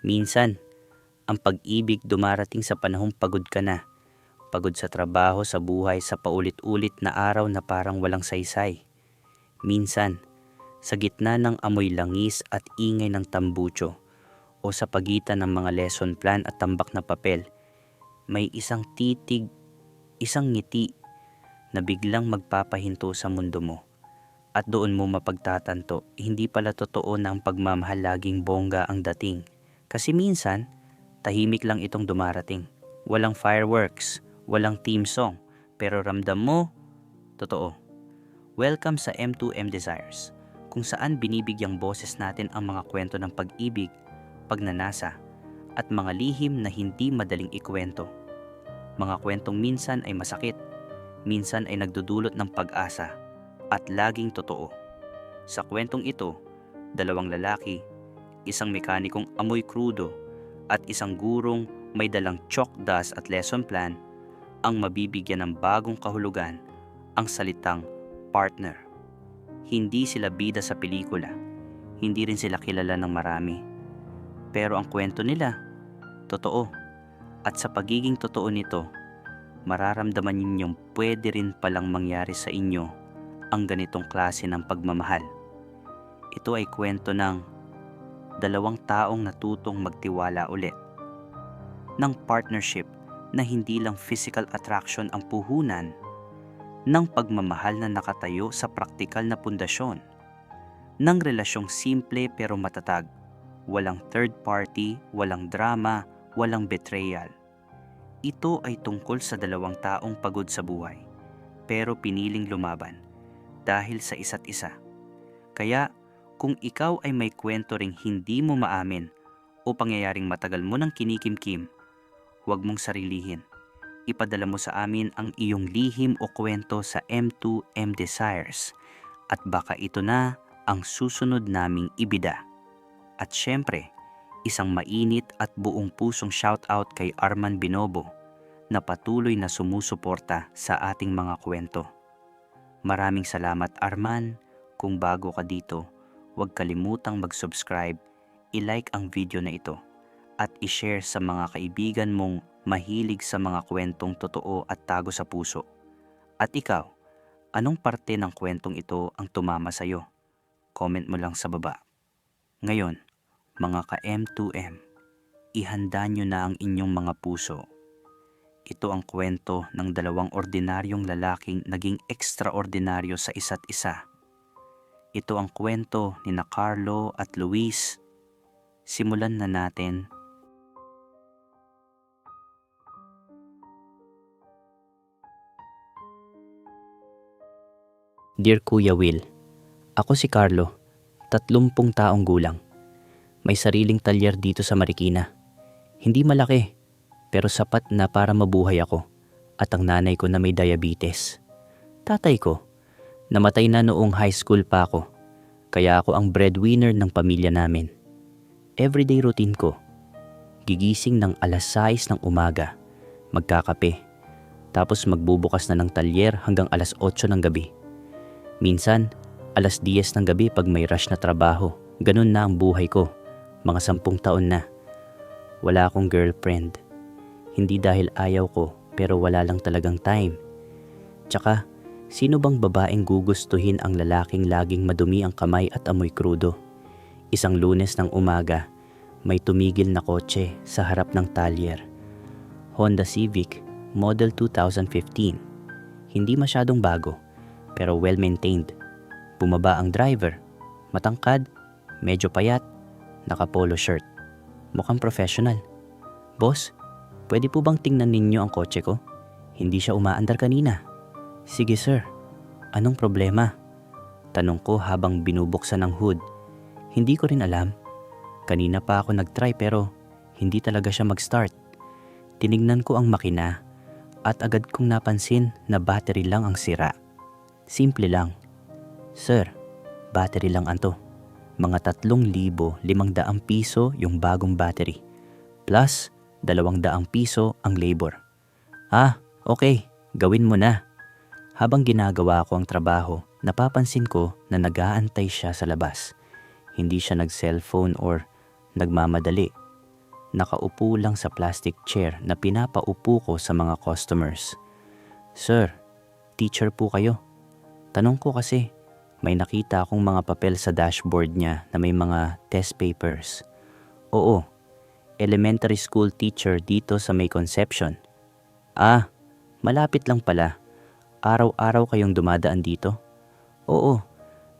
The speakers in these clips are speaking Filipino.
Minsan, ang pag-ibig dumarating sa panahong pagod ka na. Pagod sa trabaho, sa buhay, sa paulit-ulit na araw na parang walang saysay. Minsan, sa gitna ng amoy langis at ingay ng tambucho o sa pagitan ng mga lesson plan at tambak na papel, may isang titig, isang ngiti na biglang magpapahinto sa mundo mo. At doon mo mapagtatanto, hindi pala totoo na ang pagmamahal laging bongga ang dating. Kasi minsan, tahimik lang itong dumarating. Walang fireworks, walang team song, pero ramdam mo, totoo. Welcome sa M2M Desires, kung saan binibigyang boses natin ang mga kwento ng pag-ibig, pagnanasa, at mga lihim na hindi madaling ikwento. Mga kwentong minsan ay masakit, minsan ay nagdudulot ng pag-asa, at laging totoo. Sa kwentong ito, dalawang lalaki, isang mekanikong amoy krudo, at isang gurong may dalang chalk dust at lesson plan ang mabibigyan ng bagong kahulugan ang salitang partner. Hindi sila bida sa pelikula. Hindi rin sila kilala ng marami. Pero ang kwento nila, totoo. At sa pagiging totoo nito, mararamdaman ninyong pwede rin palang mangyari sa inyo ang ganitong klase ng pagmamahal. Ito ay kwento ng dalawang taong natutong magtiwala ulit. Ng partnership na hindi lang physical attraction ang puhunan, ng pagmamahal na nakatayo sa praktikal na pundasyon, ng relasyong simple pero matatag, walang third party, walang drama, walang betrayal. Ito ay tungkol sa dalawang taong pagod sa buhay, pero piniling lumaban dahil sa isa't isa. Kaya kung ikaw ay may kwento ring hindi mo maamin o pangyayaring matagal mo nang kinikimkim, huwag mong sarilihin. Ipadala mo sa amin ang iyong lihim o kwento sa M2M Desires at baka ito na ang susunod naming ibida. At syempre, isang mainit at buong pusong shoutout kay Arman Binobo na patuloy na sumusuporta sa ating mga kwento. Maraming salamat Arman. Kung bago ka dito, huwag kalimutang mag-subscribe, i-like ang video na ito, at i-share sa mga kaibigan mong mahilig sa mga kwentong totoo at tago sa puso. At ikaw, anong parte ng kwentong ito ang tumama sa'yo? Comment mo lang sa baba. Ngayon, mga ka-M2M, ihanda nyo na ang inyong mga puso. Ito ang kwento ng dalawang ordinaryong lalaking naging ekstraordinaryo sa isa't isa. Ito ang kwento ni na Carlo at Luis. Simulan na natin. Dear Kuya Will, ako si Carlo, tatlumpung taong gulang. May sariling talyer dito sa Marikina. Hindi malaki, pero sapat na para mabuhay ako at ang nanay ko na may diabetes. Tatay ko, namatay na noong high school pa ako, kaya ako ang breadwinner ng pamilya namin. Everyday routine ko, gigising ng alas 6 ng umaga, magkakape, tapos magbubukas na ng talyer hanggang alas 8 ng gabi. Minsan, alas 10 ng gabi pag may rush na trabaho, ganun na ang buhay ko, mga sampung taon na. Wala akong girlfriend. Hindi dahil ayaw ko, pero wala lang talagang time. Tsaka, sino bang babaeng gugustuhin ang lalaking laging madumi ang kamay at amoy krudo? Isang lunes ng umaga, may tumigil na kotse sa harap ng talyer. Honda Civic, model 2015. Hindi masyadong bago, pero well-maintained. Bumaba ang driver, matangkad, medyo payat, naka-polo shirt. Mukhang professional. Boss, pwede po bang tingnan ninyo ang kotse ko? Hindi siya umaandar kanina. Sige sir, anong problema? Tanong ko habang binubuksan ang hood. Hindi ko rin alam. Kanina pa ako nag-try pero hindi talaga siya mag-start. Tinignan ko ang makina at agad kong napansin na battery lang ang sira. Simple lang. Sir, battery lang anto. Mga tatlong libo limang daang piso yung bagong battery. Plus, dalawang daang piso ang labor. Ah, okay, gawin mo na. Habang ginagawa ko ang trabaho, napapansin ko na nag-aantay siya sa labas. Hindi siya nag-cellphone or nagmamadali. Nakaupo lang sa plastic chair na pinapaupo ko sa mga customers. Sir, teacher po kayo. Tanong ko kasi, may nakita akong mga papel sa dashboard niya na may mga test papers. Oo, elementary school teacher dito sa May Conception. Ah, malapit lang pala. Araw-araw kayong dumadaan dito? Oo,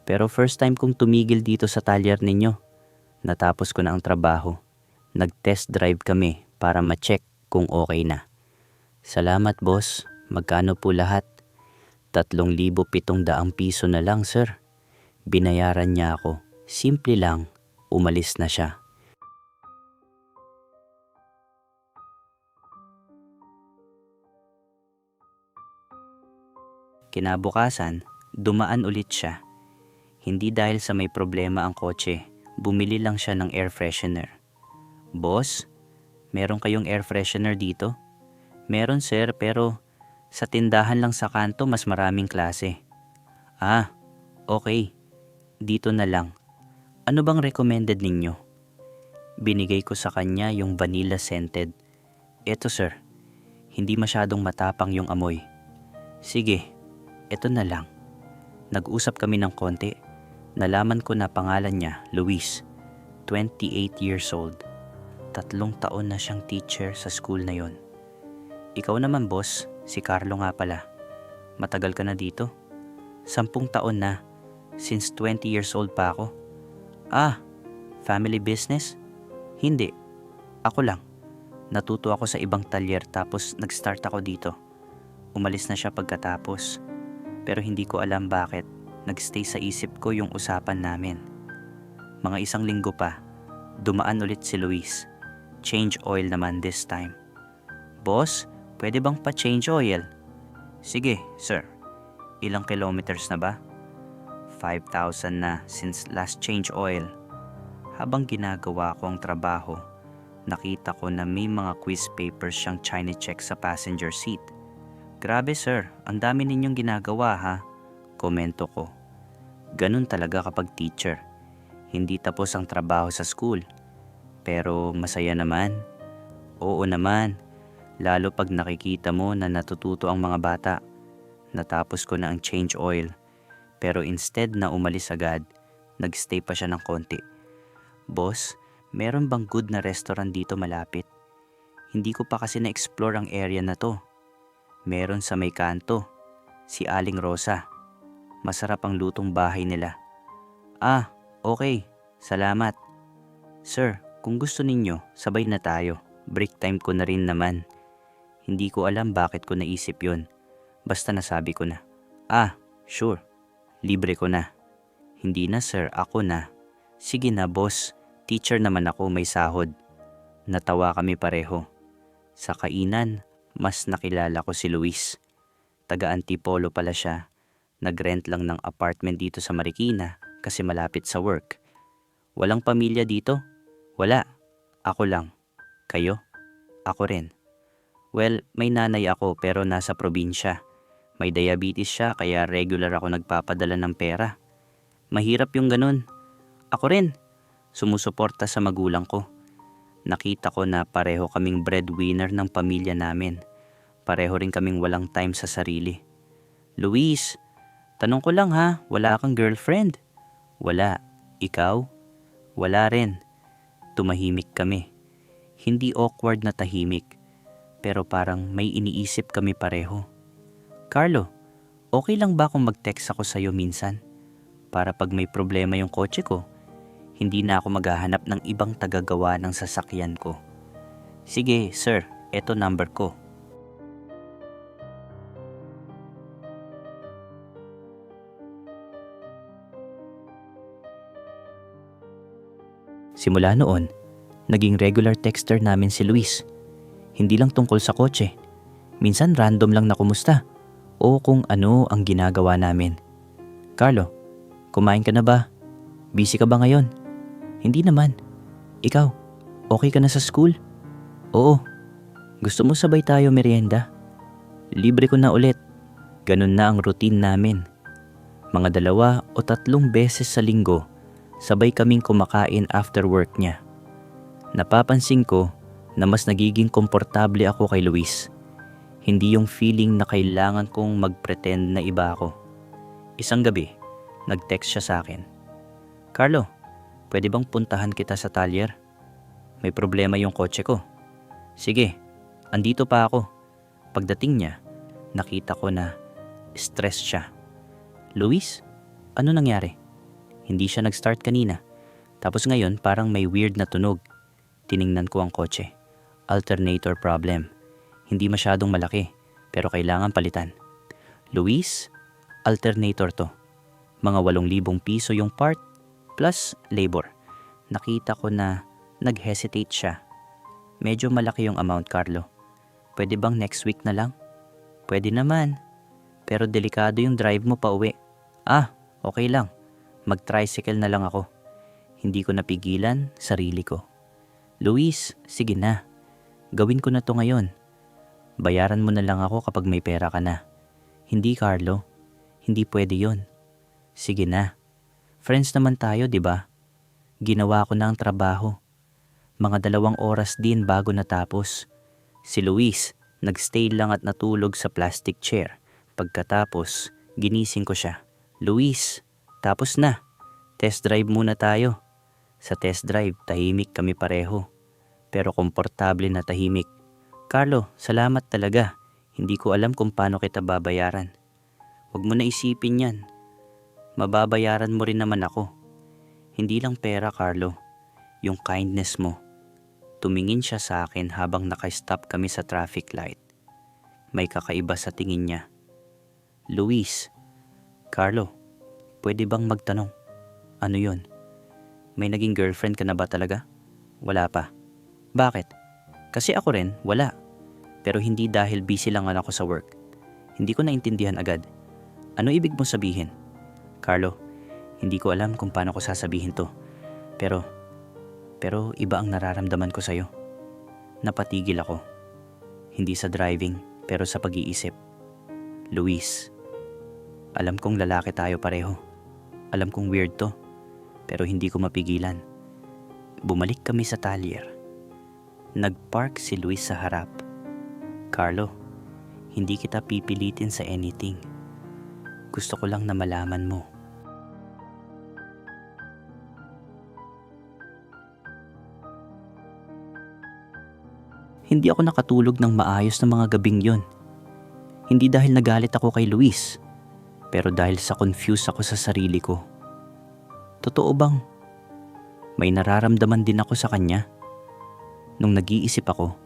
pero first time kong tumigil dito sa talyer ninyo. Natapos ko na ang trabaho. Nag-test drive kami para ma-check kung okay na. Salamat boss, magkano po lahat? 3,700 piso na lang sir. Binayaran niya ako. Simple lang, umalis na siya. Kinabukasan, dumaan ulit siya. Hindi dahil sa may problema ang kotse, bumili lang siya ng air freshener. Boss, meron kayong air freshener dito? Meron sir, pero sa tindahan lang sa kanto mas maraming klase. Ah, okay. Dito na lang. Ano bang recommended ninyo? Binigay ko sa kanya yung vanilla scented. Eto sir, hindi masyadong matapang yung amoy. Sige, eto na lang. Nag-usap kami ng konti. Nalaman ko na pangalan niya, Luis. 28 years old. Tatlong taon na siyang teacher sa school na yon. Ikaw naman boss, si Carlo nga pala. Matagal ka na dito? Sampung taon na. Since 20 years old pa ako. Ah, family business? Hindi. Ako lang. Natuto ako sa ibang talyer tapos nag-start ako dito. Umalis na siya pagkatapos. Pero hindi ko alam bakit. Nagstay sa isip ko yung usapan namin. Mga isang linggo pa, dumaan ulit si Luis. Change oil naman this time. Boss, pwede bang pa-change oil? Sige, sir. Ilang kilometers na ba? 5,000 na since last change oil. Habang ginagawa ko ang trabaho, nakita ko na may mga quiz papers siyang China check sa passenger seat. Grabe sir, ang dami ninyong ginagawa ha. Komento ko. Ganun talaga kapag teacher. Hindi tapos ang trabaho sa school. Pero masaya naman. Oo naman. Lalo pag nakikita mo na natututo ang mga bata. Natapos ko na ang change oil. Pero instead na umalis agad, nagstay pa siya ng konti. Boss, meron bang good na restaurant dito malapit? Hindi ko pa kasi na-explore ang area na to. Meron sa may kanto, si Aling Rosa. Masarap ang lutong bahay nila. Ah, okay. Salamat. Sir, kung gusto ninyo, sabay na tayo. Break time ko na rin naman. Hindi ko alam bakit ko naisip yon. Basta nasabi ko na. Ah, sure. Libre ko na. Hindi na sir, ako na. Sige na boss, teacher naman ako may sahod. Natawa kami pareho. Sa kainan, mas nakilala ko si Luis. Taga Antipolo pala siya. Nagrent lang ng apartment dito sa Marikina kasi malapit sa work. Walang pamilya dito? Wala. Ako lang. Kayo? Ako rin. Well, may nanay ako pero nasa probinsya. May diabetes siya kaya regular ako nagpapadala ng pera. Mahirap yung ganun. Ako rin. Sumusuporta sa magulang ko. Nakita ko na pareho kaming breadwinner ng pamilya namin. Pareho rin kaming walang time sa sarili. Luis, tanong ko lang ha, wala kang girlfriend? Wala. Ikaw? Wala rin. Tumahimik kami. Hindi awkward na tahimik, pero parang may iniisip kami pareho. Carlo, okay lang ba kung mag-text ako sa'yo minsan? Para pag may problema yung kotse ko, hindi na ako maghahanap ng ibang tagagawa ng sasakyan ko. Sige, sir, eto number ko. Simula noon, naging regular texter namin si Luis. Hindi lang tungkol sa kotse. Minsan random lang na kumusta o kung ano ang ginagawa namin. Carlo, kumain ka na ba? Busy ka ba ngayon? Hindi naman. Ikaw, okay ka na sa school? Oo. Gusto mo sabay tayo merienda? Libre ko na ulit. Ganun na ang routine namin. Mga dalawa o tatlong beses sa linggo, sabay kaming kumakain after work niya. Napapansin ko, na mas nagiging komportable ako kay Luis. Hindi yung feeling na kailangan kong mag-pretend na iba ako. Isang gabi, nag-text siya sa akin. Carlo, pwede bang puntahan kita sa talyer? May problema yung kotse ko. Sige, andito pa ako. Pagdating niya, nakita ko na stress siya. Luis, ano nangyari? Hindi siya nag-start kanina. Tapos ngayon parang may weird na tunog. Tiningnan ko ang kotse. Alternator problem. Hindi masyadong malaki, pero kailangan palitan. Luis, alternator to. Mga 8,000 piso yung part plus labor. Nakita ko na nag-hesitate siya. Medyo malaki yung amount, Carlo. Pwede bang next week na lang? Pwede naman. Pero delikado yung drive mo pa uwi. Ah, okay lang. Mag-tricycle na lang ako. Hindi ko napigilan sarili ko. Luis, sige na. Gawin ko na to ngayon. Bayaran mo na lang ako kapag may pera ka na. Hindi, Carlo. Hindi pwede yon. Sige na. Friends naman tayo, di ba? Ginawa ko na ang trabaho. Mga dalawang oras din bago natapos. Si Luis, nagstay lang at natulog sa plastic chair. Pagkatapos, ginising ko siya. Luis, tapos na. Test drive muna tayo. Sa test drive, tahimik kami pareho. Pero komportable na tahimik. Carlo, salamat talaga. Hindi ko alam kung paano kita babayaran. Huwag mo na isipin yan. Mababayaran mo rin naman ako. Hindi lang pera, Carlo. Yung kindness mo. Tumingin siya sa akin habang nakastop kami sa traffic light. May kakaiba sa tingin niya. Luis, Carlo, pwede bang magtanong? Ano yon? May naging girlfriend ka na ba talaga? Wala pa. Bakit? Kasi ako rin, wala. Pero hindi dahil busy lang ako sa work. Hindi ko naintindihan agad. Ano ibig mong sabihin? Carlo, hindi ko alam kung paano ko sasabihin to. Pero, pero iba ang nararamdaman ko sa'yo. Napatigil ako. Hindi sa driving, pero sa pag-iisip. Luis, alam kong lalaki tayo pareho. Alam kong weird to, pero hindi ko mapigilan. Bumalik kami sa talyer. Nagpark si Luis sa harap. Carlo, hindi kita pipilitin sa anything. Gusto ko lang na malaman mo. Hindi ako nakatulog ng maayos ng mga gabing yon. Hindi dahil nagalit ako kay Luis, pero dahil sa confused ako sa sarili ko. Totoo bang may nararamdaman din ako sa kanya? Nung nag-iisip ako,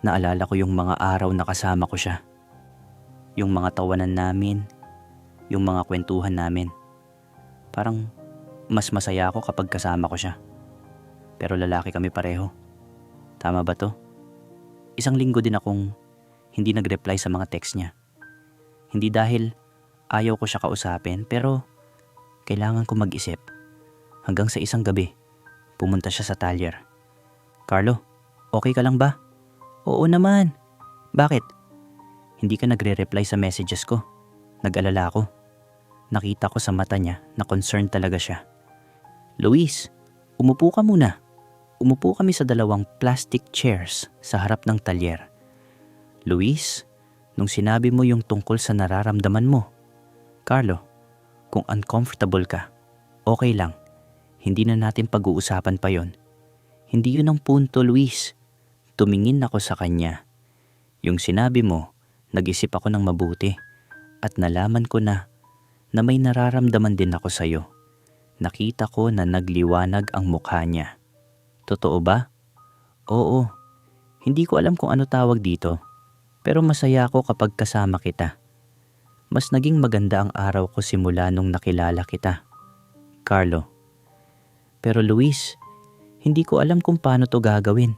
naalala ko yung mga araw na kasama ko siya. Yung mga tawanan namin, yung mga kwentuhan namin. Parang mas masaya ako kapag kasama ko siya. Pero lalaki kami pareho. Tama ba to? Isang linggo din akong hindi nag-reply sa mga text niya. Hindi dahil ayaw ko siya kausapin pero kailangan ko mag-isip. Hanggang sa isang gabi, pumunta siya sa talyer. Carlo, okay ka lang ba? Oo naman. Bakit? Hindi ka nagre-reply sa messages ko. Nag-alala ako. Nakita ko sa mata niya na concerned talaga siya. Luis, umupo ka muna. Umupo kami sa dalawang plastic chairs sa harap ng talyer. Luis, nung sinabi mo yung tungkol sa nararamdaman mo, Carlo, kung uncomfortable ka, okay lang. Hindi na natin pag-uusapan pa yon. Hindi yun ang punto, Luis. Tumingin ako sa kanya. Yung sinabi mo, nag-isip ako ng mabuti at nalaman ko na na may nararamdaman din ako sa'yo. Nakita ko na nagliwanag ang mukha niya. Totoo ba? Oo. Hindi ko alam kung ano tawag dito. Pero masaya ako kapag kasama kita. Mas naging maganda ang araw ko simula nung nakilala kita. Carlo. Pero Luis, hindi ko alam kung paano to gagawin.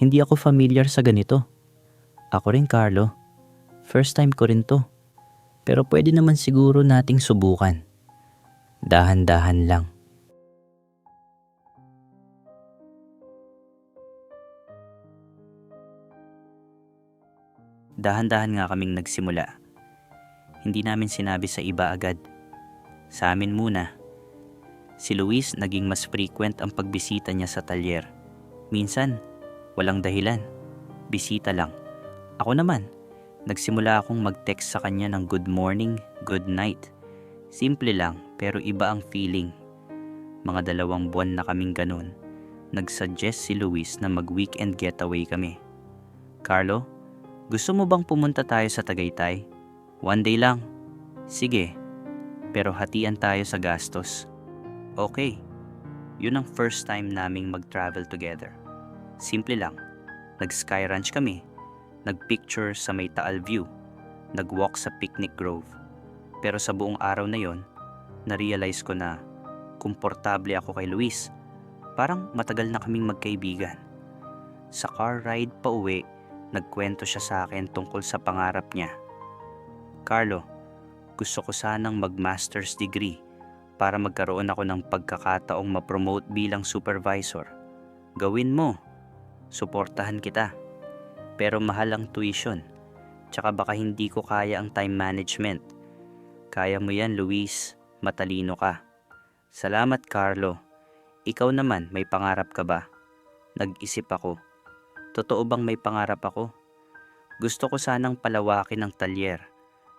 Hindi ako familiar sa ganito. Ako rin, Carlo. First time ko rin to. Pero pwede naman siguro nating subukan. Dahan-dahan lang. Dahan-dahan nga kaming nagsimula. Hindi namin sinabi sa iba agad. Sa amin muna. Si Luis naging mas frequent ang pagbisita niya sa talyer. Minsan, Walang dahilan. Bisita lang. Ako naman, nagsimula akong mag-text sa kanya ng good morning, good night. Simple lang pero iba ang feeling. Mga dalawang buwan na kaming ganun. Nagsuggest si Luis na mag-weekend getaway kami. Carlo, gusto mo bang pumunta tayo sa Tagaytay? One day lang. Sige, pero hatian tayo sa gastos. Okay, yun ang first time naming mag-travel together. Simple lang. Nag-sky ranch kami. Nag-picture sa may Taal View. Nag-walk sa Picnic Grove. Pero sa buong araw na yon, na-realize ko na komportable ako kay Luis. Parang matagal na kaming magkaibigan. Sa car ride pa uwi, nagkwento siya sa akin tungkol sa pangarap niya. Carlo, gusto ko sanang mag-master's degree para magkaroon ako ng pagkakataong ma-promote bilang supervisor. Gawin mo. Suportahan kita. Pero mahal ang tuition. Tsaka baka hindi ko kaya ang time management. Kaya mo yan, Luis. Matalino ka. Salamat, Carlo. Ikaw naman, may pangarap ka ba? Nag-isip ako. Totoo bang may pangarap ako? Gusto ko sanang palawakin ang talyer.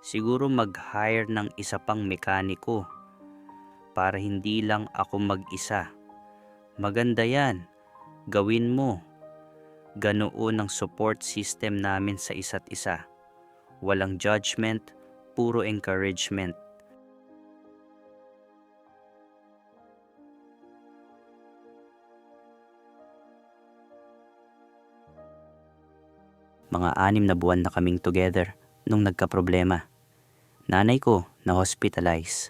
Siguro mag-hire ng isa pang mekaniko para hindi lang ako mag-isa. Maganda yan. Gawin mo. Ganoon ang support system namin sa isa't isa. Walang judgment, puro encouragement. Mga anim na buwan na kaming together nung nagka-problema. Nanay ko na hospitalize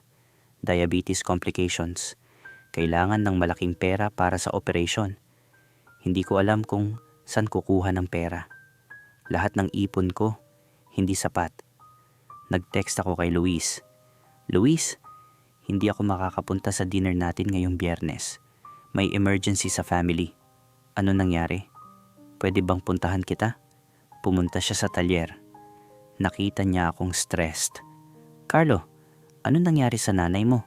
diabetes complications. Kailangan ng malaking pera para sa operation. Hindi ko alam kung saan kukuha ng pera. Lahat ng ipon ko, hindi sapat. Nag-text ako kay Luis. Luis, hindi ako makakapunta sa dinner natin ngayong biyernes. May emergency sa family. Ano nangyari? Pwede bang puntahan kita? Pumunta siya sa talyer. Nakita niya akong stressed. Carlo, ano nangyari sa nanay mo?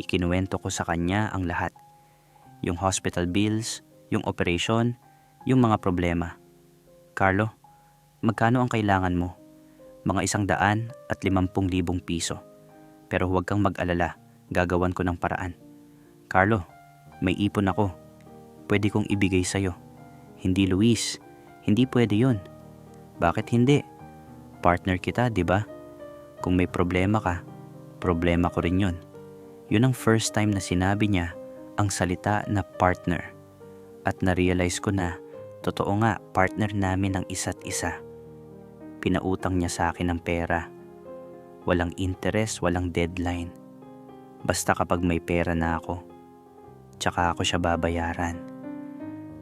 Ikinuwento ko sa kanya ang lahat. Yung hospital bills, yung operation, yung mga problema. Carlo, magkano ang kailangan mo? Mga isang daan at limampung libong piso. Pero huwag kang mag-alala, gagawan ko ng paraan. Carlo, may ipon ako. Pwede kong ibigay sa'yo. Hindi Luis, hindi pwede yun. Bakit hindi? Partner kita, di ba? Kung may problema ka, Problema ko rin yun. Yun ang first time na sinabi niya ang salita na partner. At na-realize ko na, totoo nga, partner namin ang isa't isa. Pinautang niya sa akin ng pera. Walang interest, walang deadline. Basta kapag may pera na ako, tsaka ako siya babayaran.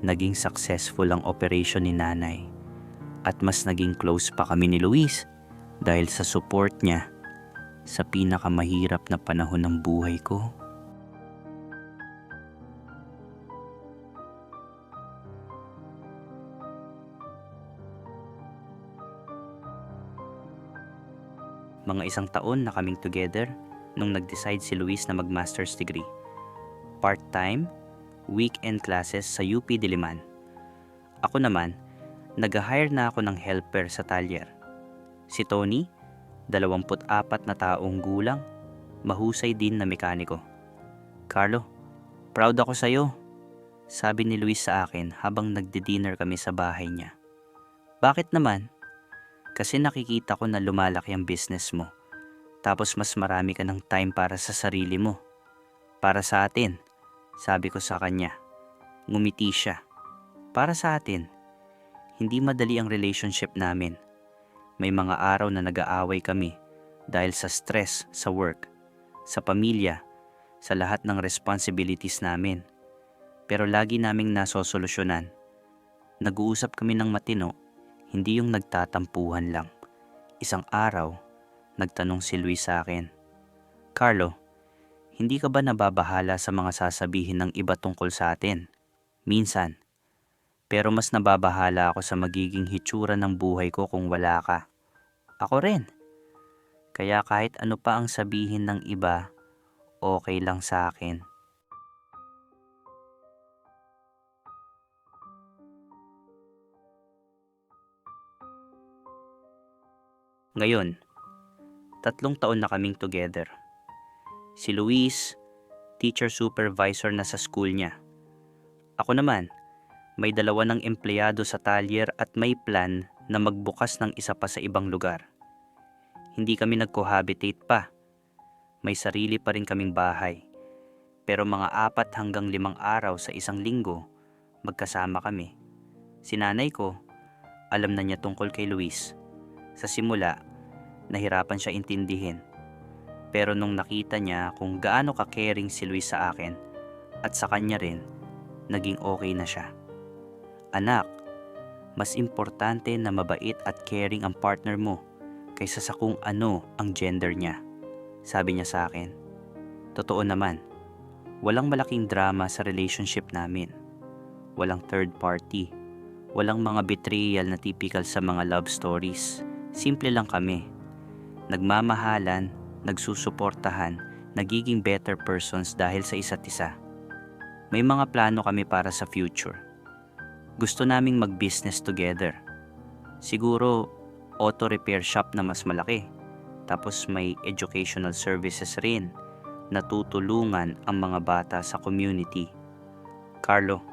Naging successful ang operation ni nanay. At mas naging close pa kami ni Luis dahil sa support niya sa pinakamahirap na panahon ng buhay ko. Mga isang taon na kaming together nung nag-decide si Luis na mag-master's degree. Part-time, weekend classes sa UP Diliman. Ako naman, nag-hire na ako ng helper sa talyer. Si Tony, 24 na taong gulang, mahusay din na mekaniko. Carlo, proud ako sa iyo, sabi ni Luis sa akin habang nagdi-dinner kami sa bahay niya. Bakit naman? Kasi nakikita ko na lumalaki ang business mo. Tapos mas marami ka ng time para sa sarili mo. Para sa atin, sabi ko sa kanya. Ngumiti siya. Para sa atin, hindi madali ang relationship namin may mga araw na nag-aaway kami dahil sa stress sa work, sa pamilya, sa lahat ng responsibilities namin. Pero lagi naming nasosolusyonan. Nag-uusap kami ng matino, hindi yung nagtatampuhan lang. Isang araw, nagtanong si Luis sa akin, Carlo, hindi ka ba nababahala sa mga sasabihin ng iba tungkol sa atin? Minsan. Pero mas nababahala ako sa magiging hitsura ng buhay ko kung wala ka. Ako rin. Kaya kahit ano pa ang sabihin ng iba, okay lang sa akin. Ngayon, tatlong taon na kaming together. Si Luis, teacher supervisor na sa school niya. Ako naman, may dalawa ng empleyado sa talyer at may plan na magbukas ng isa pa sa ibang lugar. Hindi kami nag-cohabitate pa. May sarili pa rin kaming bahay. Pero mga apat hanggang limang araw sa isang linggo, magkasama kami. Si nanay ko, alam na niya tungkol kay Luis. Sa simula, nahirapan siya intindihin. Pero nung nakita niya kung gaano ka-caring si Luis sa akin at sa kanya rin, naging okay na siya. Anak, mas importante na mabait at caring ang partner mo kaysa sa kung ano ang gender niya. Sabi niya sa akin. Totoo naman, walang malaking drama sa relationship namin. Walang third party. Walang mga betrayal na typical sa mga love stories. Simple lang kami. Nagmamahalan, nagsusuportahan, nagiging better persons dahil sa isa't isa. May mga plano kami para sa future. Gusto naming mag-business together. Siguro, auto repair shop na mas malaki. Tapos may educational services rin na tutulungan ang mga bata sa community. Carlo,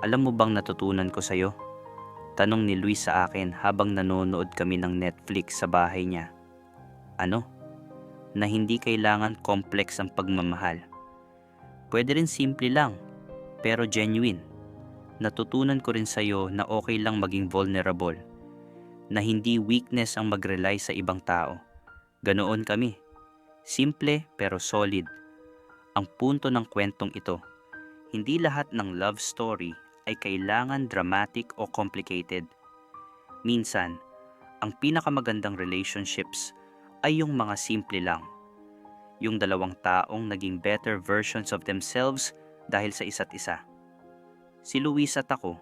alam mo bang natutunan ko sa'yo? Tanong ni Luis sa akin habang nanonood kami ng Netflix sa bahay niya. Ano? Na hindi kailangan complex ang pagmamahal. Pwede rin simple lang, pero genuine. Natutunan ko rin sa'yo na okay lang maging vulnerable. Na hindi weakness ang mag-rely sa ibang tao. Ganoon kami. Simple pero solid. Ang punto ng kwentong ito, hindi lahat ng love story ay kailangan dramatic o complicated. Minsan, ang pinakamagandang relationships ay yung mga simple lang. Yung dalawang taong naging better versions of themselves dahil sa isa't isa. Si Luis at ako,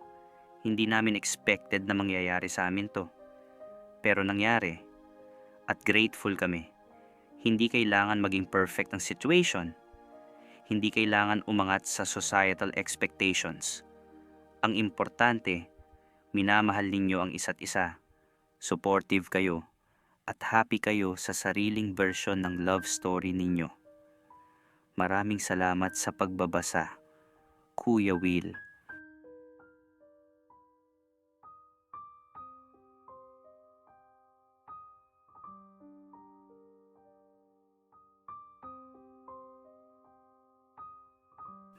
hindi namin expected na mangyayari sa amin to. Pero nangyari, at grateful kami. Hindi kailangan maging perfect ang situation. Hindi kailangan umangat sa societal expectations. Ang importante, minamahal ninyo ang isa't isa, supportive kayo, at happy kayo sa sariling version ng love story ninyo. Maraming salamat sa pagbabasa, Kuya Will.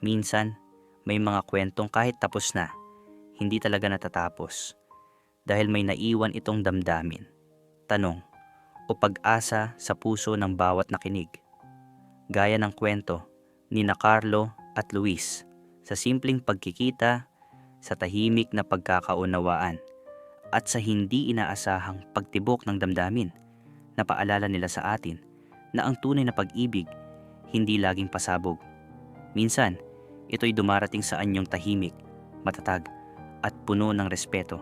Minsan, may mga kwentong kahit tapos na, hindi talaga natatapos. Dahil may naiwan itong damdamin, tanong, o pag-asa sa puso ng bawat nakinig. Gaya ng kwento ni na Carlo at Luis sa simpleng pagkikita, sa tahimik na pagkakaunawaan, at sa hindi inaasahang pagtibok ng damdamin na paalala nila sa atin na ang tunay na pag-ibig hindi laging pasabog. Minsan, ito'y dumarating sa anyong tahimik, matatag, at puno ng respeto.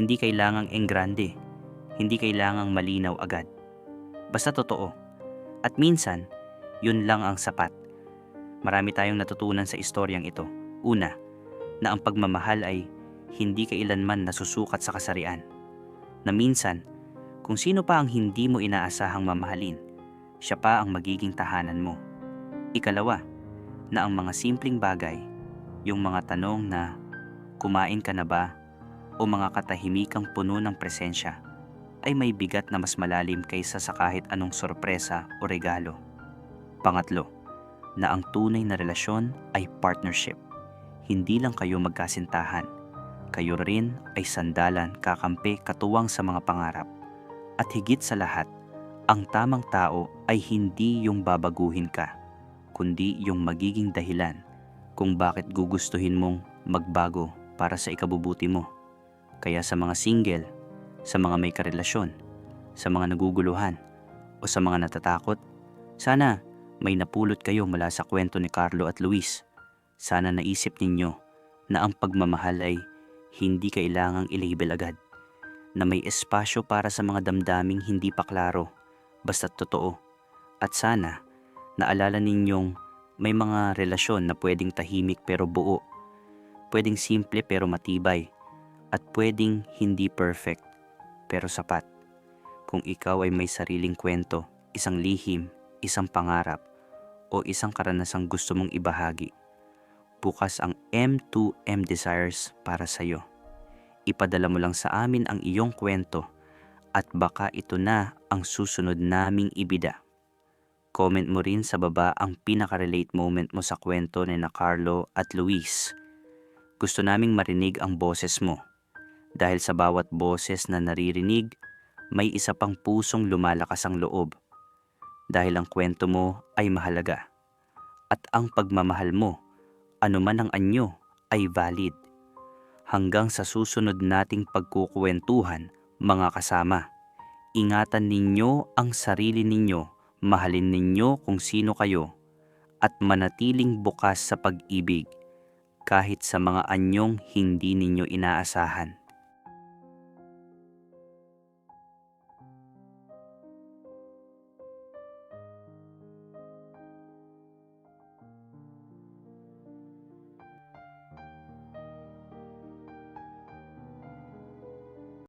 Hindi kailangang enggrande, hindi kailangang malinaw agad. Basta totoo. At minsan, yun lang ang sapat. Marami tayong natutunan sa istoryang ito. Una, na ang pagmamahal ay hindi kailanman nasusukat sa kasarian. Na minsan, kung sino pa ang hindi mo inaasahang mamahalin, siya pa ang magiging tahanan mo. Ikalawa, na ang mga simpleng bagay, yung mga tanong na kumain ka na ba o mga katahimikang puno ng presensya ay may bigat na mas malalim kaysa sa kahit anong sorpresa o regalo. Pangatlo, na ang tunay na relasyon ay partnership. Hindi lang kayo magkasintahan, kayo rin ay sandalan kakampi katuwang sa mga pangarap. At higit sa lahat, ang tamang tao ay hindi yung babaguhin ka kundi yung magiging dahilan kung bakit gugustuhin mong magbago para sa ikabubuti mo. Kaya sa mga single, sa mga may karelasyon, sa mga naguguluhan, o sa mga natatakot, sana may napulot kayo mula sa kwento ni Carlo at Luis. Sana naisip ninyo na ang pagmamahal ay hindi kailangang i-label agad, na may espasyo para sa mga damdaming hindi pa klaro, basta't totoo. At sana, naalala ninyong may mga relasyon na pwedeng tahimik pero buo, pwedeng simple pero matibay, at pwedeng hindi perfect pero sapat. Kung ikaw ay may sariling kwento, isang lihim, isang pangarap, o isang karanasang gusto mong ibahagi, bukas ang M2M Desires para sa iyo. Ipadala mo lang sa amin ang iyong kwento at baka ito na ang susunod naming ibida. Comment mo rin sa baba ang pinaka-relate moment mo sa kwento ni na Carlo at Luis. Gusto naming marinig ang boses mo. Dahil sa bawat boses na naririnig, may isa pang pusong lumalakas ang loob. Dahil ang kwento mo ay mahalaga. At ang pagmamahal mo, anuman ang anyo, ay valid. Hanggang sa susunod nating pagkukwentuhan, mga kasama. Ingatan ninyo ang sarili ninyo, mahalin ninyo kung sino kayo, at manatiling bukas sa pag-ibig kahit sa mga anyong hindi ninyo inaasahan.